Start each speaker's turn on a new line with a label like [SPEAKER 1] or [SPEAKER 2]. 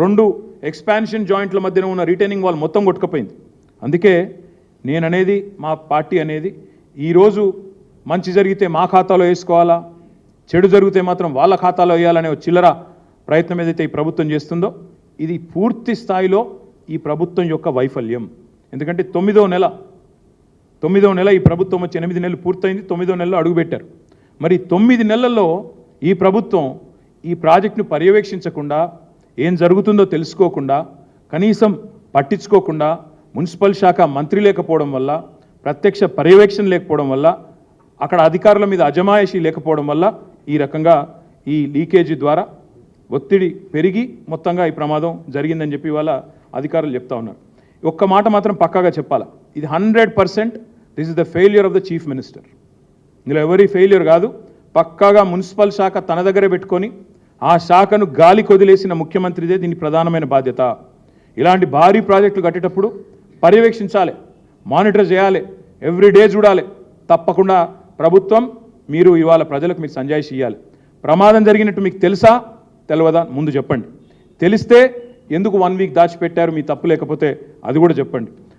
[SPEAKER 1] రెండు ఎక్స్పాన్షన్ జాయింట్ల మధ్యన ఉన్న రిటైనింగ్ వాల్ మొత్తం కొట్టుకుపోయింది. అందుకే నేను అనేది మా పార్టీ అనేది ఈరోజు మంచి జరిగితే మా ఖాతాలో వేసుకోవాలా చెడు జరిగితే మాత్రం వాళ్ళ ఖాతాలో వేయాలనే ఒక చిల్లర ప్రయత్నం ఏదైతే ఈ ప్రభుత్వం చేస్తుందో ఇది పూర్తి స్థాయిలో ఈ ప్రభుత్వం యొక్క వైఫల్యం. ఎందుకంటే తొమ్మిదో నెల తొమ్మిదో నెల ఈ ప్రభుత్వం వచ్చి ఎనిమిది నెలలు పూర్తయింది తొమ్మిదో నెలలో అడుగుపెట్టారు మరి తొమ్మిది నెలల్లో ఈ ప్రభుత్వం ఈ ప్రాజెక్టును పర్యవేక్షించకుండా ఏం జరుగుతుందో తెలుసుకోకుండా కనీసం పట్టించుకోకుండా మున్సిపల్ శాఖ మంత్రి లేకపోవడం వల్ల ప్రత్యక్ష పర్యవేక్షణ లేకపోవడం వల్ల అక్కడ అధికారుల మీద అజమాయిషీ లేకపోవడం వల్ల ఈ రకంగా ఈ లీకేజీ ద్వారా ఒత్తిడి పెరిగి మొత్తంగా ఈ ప్రమాదం జరిగిందని చెప్పి వాళ్ళ అధికారులు చెప్తా ఉన్నారు. ఒక్క మాట మాత్రం పక్కాగా చెప్పాలా. ఇది hundred percent this is the failure of the chief minister. ఇందులో ఎవరి ఫెయిల్యూర్ కాదు పక్కాగా మున్సిపల్ శాఖ తన దగ్గరే పెట్టుకొని ఆ శాఖను గాలి కొదిలేసిన ముఖ్యమంత్రిదే దీని ప్రధానమైన బాధ్యత. ఇలాంటి భారీ ప్రాజెక్టులు కట్టేటప్పుడు పర్యవేక్షించాలి మానిటర్ చేయాలి ఎవ్రీ డే చూడాలి. తప్పకుండా ప్రభుత్వం మీరు ఇవాళ ప్రజలకు మీరు సంజాయిషి ఇవ్వాలి ప్రమాదం జరిగినట్టు మీకు తెలుసా? తెలియదా ముందు చెప్పండి. తెలిస్తే ఎందుకు వన్ వీక్ దాచిపెట్టారు? మీ తప్పు లేకపోతే అది కూడా చెప్పండి.